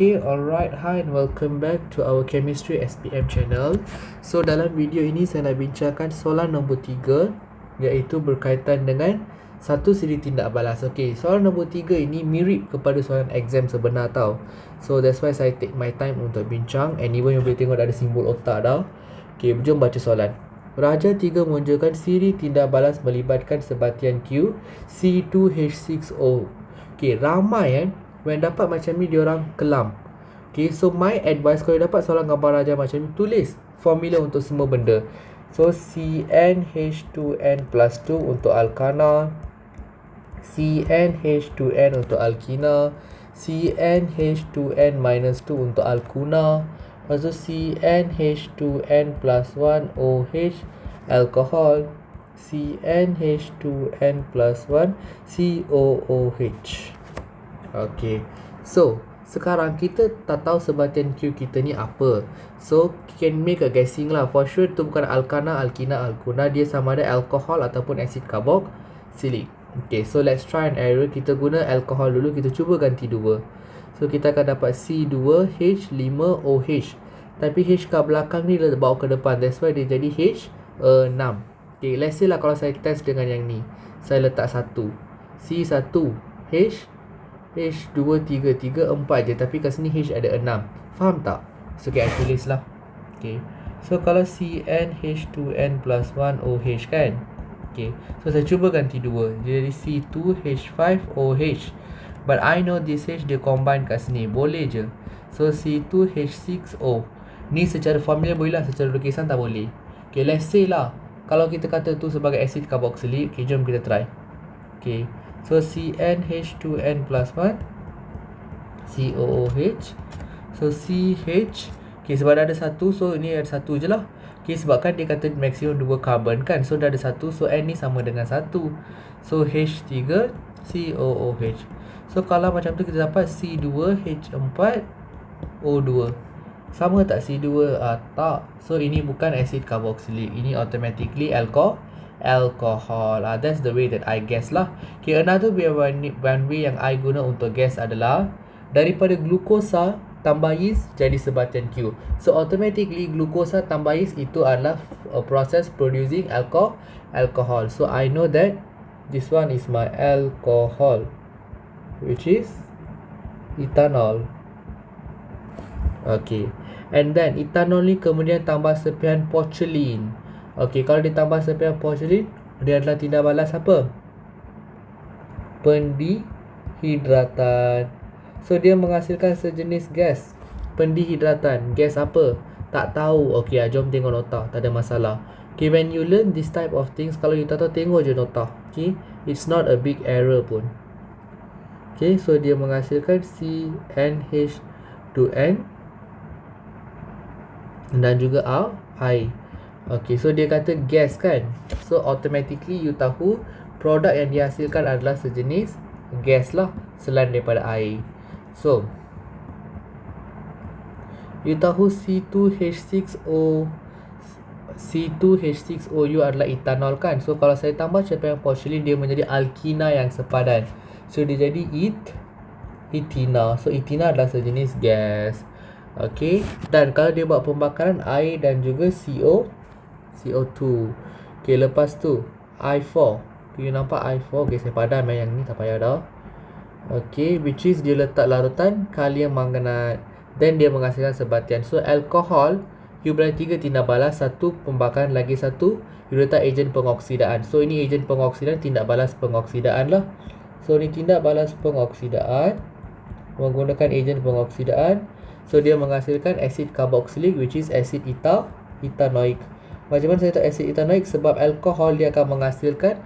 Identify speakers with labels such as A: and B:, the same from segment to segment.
A: Okay, alright. Hi and welcome back to our Chemistry SPM channel. So, dalam video ini saya nak bincangkan soalan nombor 3 iaitu berkaitan dengan satu siri tindak balas. Okay, soalan nombor 3 ini mirip kepada soalan exam sebenar tau. So, that's why saya take my time untuk bincang and even you boleh tengok ada simbol otak tau. Okay, jom baca soalan. Raja 3 menunjukkan siri tindak balas melibatkan sebatian Q C2H6O. Okay, ramai? Eh? When dapat macam ni dia orang kelam. Okay, so my advice kalau dapat soalan gambar raja macam ni, tulis formula untuk semua benda. So CnH2n plus 2 untuk alkana, CnH2n untuk alkina, CnH2n minus 2 untuk alkuna, lepas tu CnH2n plus 1 OH alkohol, CnH2n plus 1 COOH. Okay. So Sekarang kita tak tahu sebatian Q kita ni apa. So can make a guessing lah. For sure tu bukan alkana, alkina, alkuna. Dia sama ada alkohol ataupun acid carboxylic Okay so let's try and error. Kita guna alkohol dulu. Kita cuba ganti dua. So kita akan dapat C2H5OH Tapi H kat belakang ni dia bawa ke depan. That's why dia jadi H6 Okay let's say lah kalau saya test dengan yang ni. Saya letak satu. C1 H H 2, 3, 3, 4 je Tapi kat sini H ada 6 Faham tak? So okay, I tulis lah. Okay. So kalau CN H2N plus 1 OH kan? Okay. So saya cuba ganti 2 Jadi C2 H5 OH But I know this H dia combine kat sini. Boleh je. So C2 H6O Ni secara formula boleh lah. Secara lukisan tak boleh. Okay let's say lah. Kalau kita kata tu sebagai acid carboxylic Okay jom kita try. Okay So CnH2n plus 1 COOH So CH Okay sebab dah ada satu So ini ada satu je lah. Okay sebabkan dia kata maksimum dua carbon kan? So dah ada satu So N ni sama dengan satu. So H3 COOH So kalau macam tu kita dapat C2H4 O2 Sama tak C2? Ah, tak. So ini bukan acid carboxylic. Ini automatically alcohol alcohol. Ah, that's the way that I guess lah. Okay, another way one, one way yang I guna untuk guess adalah daripada glukosa tambah yeast jadi sebatian Q. So automatically glukosa tambah yeast itu adalah a process producing alcohol. Alcohol. So I know that this one is my alcohol, which is ethanol. Okay. And then ethanol ni kemudian tambah serpihan porcelain. Okey, kalau ditambah serpihan porcelain, dia adalah tindak balas apa? Pendihidratan. So dia menghasilkan sejenis gas. Pendihidratan. Gas apa? Tak tahu. Okey, ah, jom tengok nota. Tak ada masalah. Okay, when you learn this type of things, kalau you tak tahu, tengok je nota. Okay, it's not a big error pun. Okay, so dia menghasilkan CnH2n dan juga R, air. Okay, so dia kata gas kan? So automatically you tahu Produk yang dihasilkan adalah sejenis gas lah Selain daripada air. So You tahu C2H6O C2H6OU adalah ethanol kan? So kalau saya tambah yang porcelain Dia menjadi alkina yang sepadan. So dia jadi et Etina. So etina adalah sejenis gas. Okay Dan kalau dia buat pembakaran air dan juga CO CO2 Okay lepas tu I4 You nampak I4 Okay saya padam eh, yang ni tak payah dah. Okay which is dia letak larutan kalium manganat Then dia menghasilkan sebatian. So alkohol You boleh tiga tindak balas. Satu pembakaran. Lagi satu You letak ejen pengoksidaan. So ini ejen pengoksidaan Tindak balas pengoksidaan lah. So ni tindak balas pengoksidaan. Menggunakan ejen pengoksidaan. So dia menghasilkan acid carboxylic Which is acid ethyl ethanoic macam mana saya tahu asid etanoik sebab alkohol dia akan menghasilkan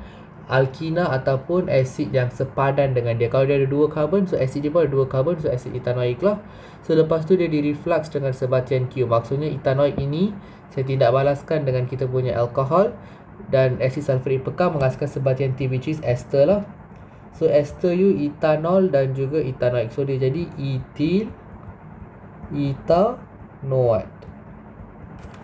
A: alkina ataupun asid yang sepadan dengan dia. Kalau dia ada dua karbon, so asid dia pun ada dua karbon, so asid etanoik lah. So lepas tu dia di reflux dengan sebatian Q. Maksudnya etanoik ini saya tidak balaskan dengan kita punya alkohol dan asid sulfurik pekam menghasilkan sebatian T which is ester lah. So ester U etanol dan juga etanoik. So dia jadi etil etanoate.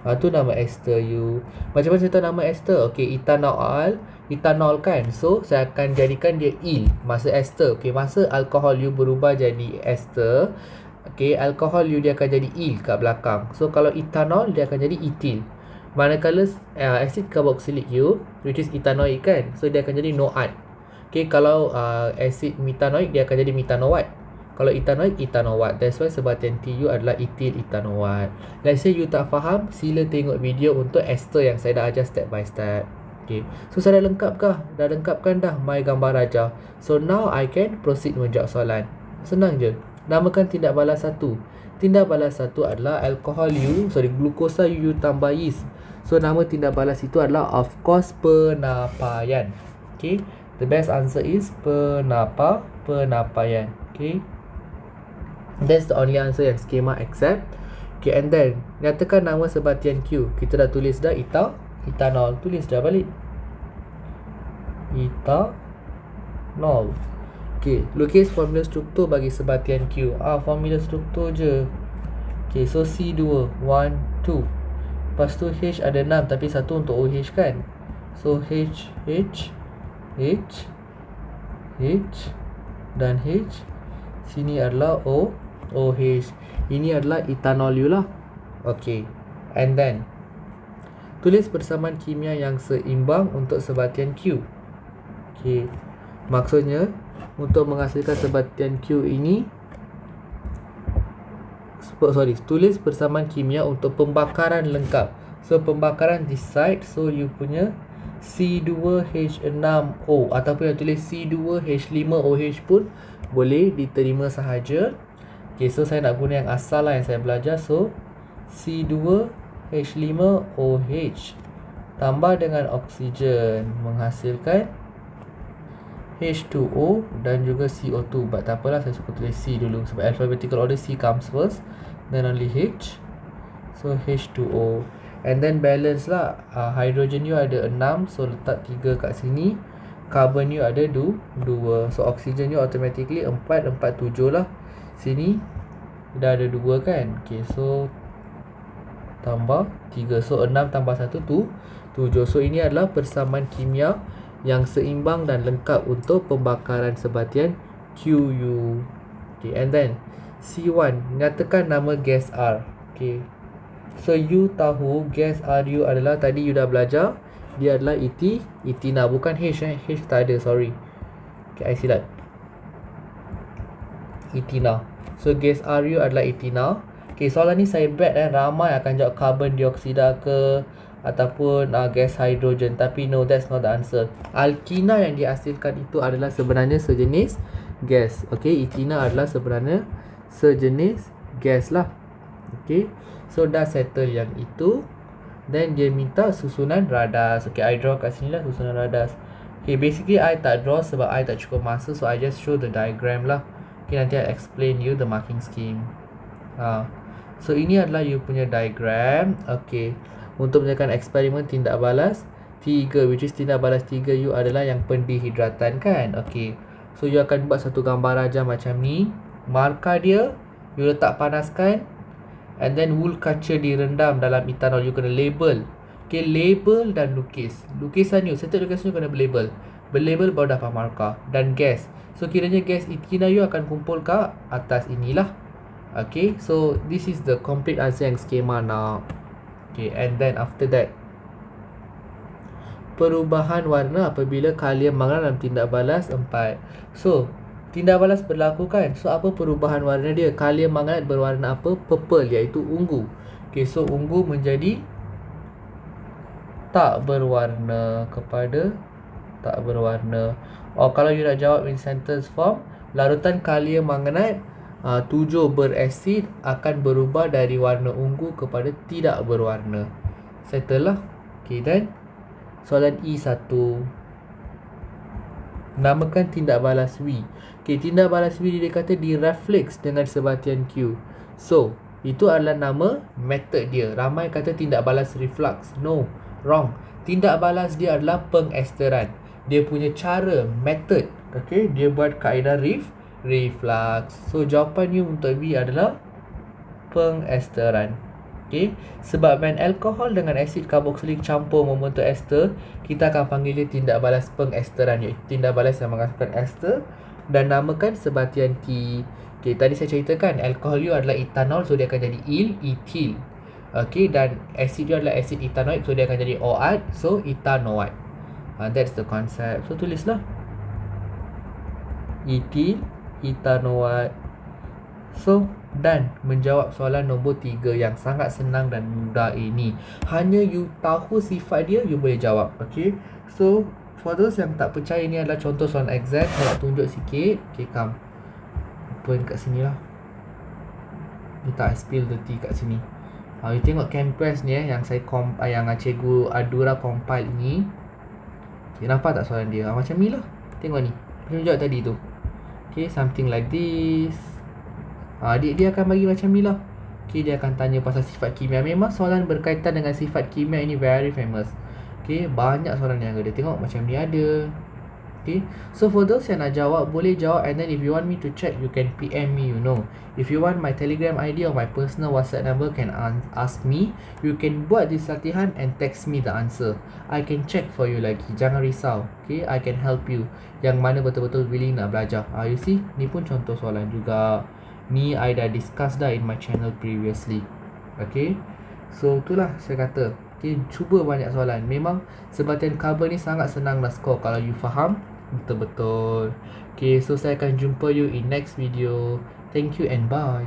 A: Ha, tu nama ester you. Macam mana tahu nama ester? Okey, ethanol, ethanol kan. So, saya akan jadikan dia il masa ester. Okey, masa alkohol you berubah jadi ester, Okay, alkohol you dia akan jadi il kat belakang. So kalau ethanol dia akan jadi etil. Manakala uh, acid carboxylic you which is ethanoic kan. So dia akan jadi noat. Okay, kalau uh, acid metanoic dia akan jadi metanoat. Kalau ethanoic ethanoat. That's why sebatian TU adalah etil ethanoat. Let's say you tak faham, sila tengok video untuk ester yang saya dah ajar step by step. Okay. So saya dah lengkap kah? Dah lengkapkan dah my gambar raja. So now I can proceed menjawab soalan. Senang je. Namakan tindak balas satu. Tindak balas satu adalah alkohol U, sorry, glukosa U tambah yeast. So nama tindak balas itu adalah of course penapaian. Okay. The best answer is penapa penapaian. Okay. That's the only answer yang skema accept. Okay and then nyatakan nama sebatian Q. Kita dah tulis dah eta etanol. Tulis dah balik. Etanol. Okay, lukis formula struktur bagi sebatian Q. Ah, formula struktur je. Okay, so C2, 1, 2. Lepas tu H ada 6 tapi satu untuk OH kan So H H H H dan H Sini adalah O OH Ini adalah ethanol you lah. Okay. And then Tulis persamaan kimia yang seimbang untuk sebatian Q. Okay. Maksudnya Untuk menghasilkan sebatian Q ini sorry tulis persamaan kimia untuk pembakaran lengkap. So pembakaran this side so you punya C2H6O ataupun yang tulis C2H5OH pun boleh diterima sahaja ok so saya nak guna yang asal lah yang saya belajar. So C2H5OH tambah dengan oksigen menghasilkan H2O dan juga CO2 but tak apalah saya suka tulis C dulu sebab alphabetical order C comes first then only H. So H2O and then balance lah. Uh, hydrogen you ada 6 so letak 3 kat sini. Carbon you ada 2 2 so oxygen you automatically 4 4 7 lah sini dah ada 2 kan? Ok so tambah 3 so 6 tambah 1 tu 7 so ini adalah persamaan kimia yang seimbang dan lengkap untuk pembakaran sebatian QU okay and then C1 Nyatakan nama gas R. Okay So you tahu gas RU adalah Tadi you dah belajar Dia adalah ET Etina Bukan H eh. H tak ada sorry. Okay I silap Etina So gas RU adalah Etina Okay soalan ni saya bet eh Ramai akan jawab carbon dioksida ke Ataupun uh, gas hydrogen. Tapi no that's not the answer. Alkina yang dihasilkan itu adalah sebenarnya sejenis gas. Okay Etina adalah sebenarnya sejenis gas lah. Okay so dah settle yang itu. Then dia minta susunan radas. Okay I draw kat sini lah susunan radas. Okay basically I tak draw sebab I tak cukup masa so I just show the diagram lah okay nanti I explain you the marking scheme. Ha. so ini adalah you punya diagram. Okay untuk menyatakan eksperimen tindak balas 3 which is tindak balas 3 you adalah yang pendehidratan kan? Okay so you akan buat satu gambar aja macam ni. Markah dia you letak panaskan and then wool kaca direndam dalam ethanol you kena label. Okay label dan lukis. Lukisan you setiap lukisan you kena berlabel berlabel baru dapat markah dan gas. So kiranya gas ethina you akan kumpul ke atas inilah. Okay so this is the complete answer yang skema now okay and then after that perubahan warna apabila kalian mangan dalam tindak balas 4 so Tindak balas berlaku kan? So apa perubahan warna dia? Kalium magnet berwarna apa? Purple iaitu ungu. Okay so ungu menjadi Tak berwarna kepada Tak berwarna Oh kalau you nak jawab in sentence form Larutan kalium magnet uh, Tujuh berasid Akan berubah dari warna ungu kepada tidak berwarna Settle lah Okay then Soalan E1 Namakan tindak balas W Okay, tindak balas V dia kata direflex dengan sebatian Q. So, itu adalah nama method dia. Ramai kata tindak balas reflux. No, wrong. Tindak balas dia adalah pengesteran. Dia punya cara, method. Okay, dia buat kaedah ref, reflux. So, jawapan you untuk V adalah pengesteran. Okay, sebab main alkohol dengan asid karboksilik campur membentuk ester, kita akan panggil dia tindak balas pengesteran. Tindak balas yang menghasilkan ester dan namakan sebatian T Okay, tadi saya ceritakan alkohol you adalah etanol so dia akan jadi il, etil. Okay, dan acid you adalah acid ethanoic so dia akan jadi OAT so ethanoate. Uh, that's the concept. So tulislah. Etil, ethanoate. So, dan menjawab soalan nombor 3 yang sangat senang dan mudah ini. Hanya you tahu sifat dia, you boleh jawab. Okay. So, for those yang tak percaya ni adalah contoh soalan exam, saya nak tunjuk sikit. Okay, come point kat sini lah Dia tak spill the tea kat sini uh, You tengok compress ni eh Yang saya komp yang cikgu Adura compile ni okay, Nampak tak soalan dia? Uh, Macam ni lah. Tengok ni. Jawab tadi tu. Okay something like this. Uh, Dia, dia akan bagi macam ni lah. Okay dia akan tanya pasal sifat kimia. Memang soalan berkaitan dengan sifat kimia ini very famous. Okay banyak soalan yang ada. Tengok macam ni ada Okay. So for those yang nak jawab, boleh jawab and then if you want me to check, you can PM me, you know. If you want my Telegram ID or my personal WhatsApp number, can ask me. You can buat this latihan and text me the answer. I can check for you lagi. Jangan risau. Okay, I can help you. Yang mana betul-betul willing nak belajar. Ah, you see, ni pun contoh soalan juga. Ni I dah discuss dah in my channel previously. Okay. So itulah saya kata. Okay, cuba banyak soalan. Memang sebatian cover ni sangat senang nak score kalau you faham betul-betul. Okay, so saya akan jumpa you in next video. Thank you and bye.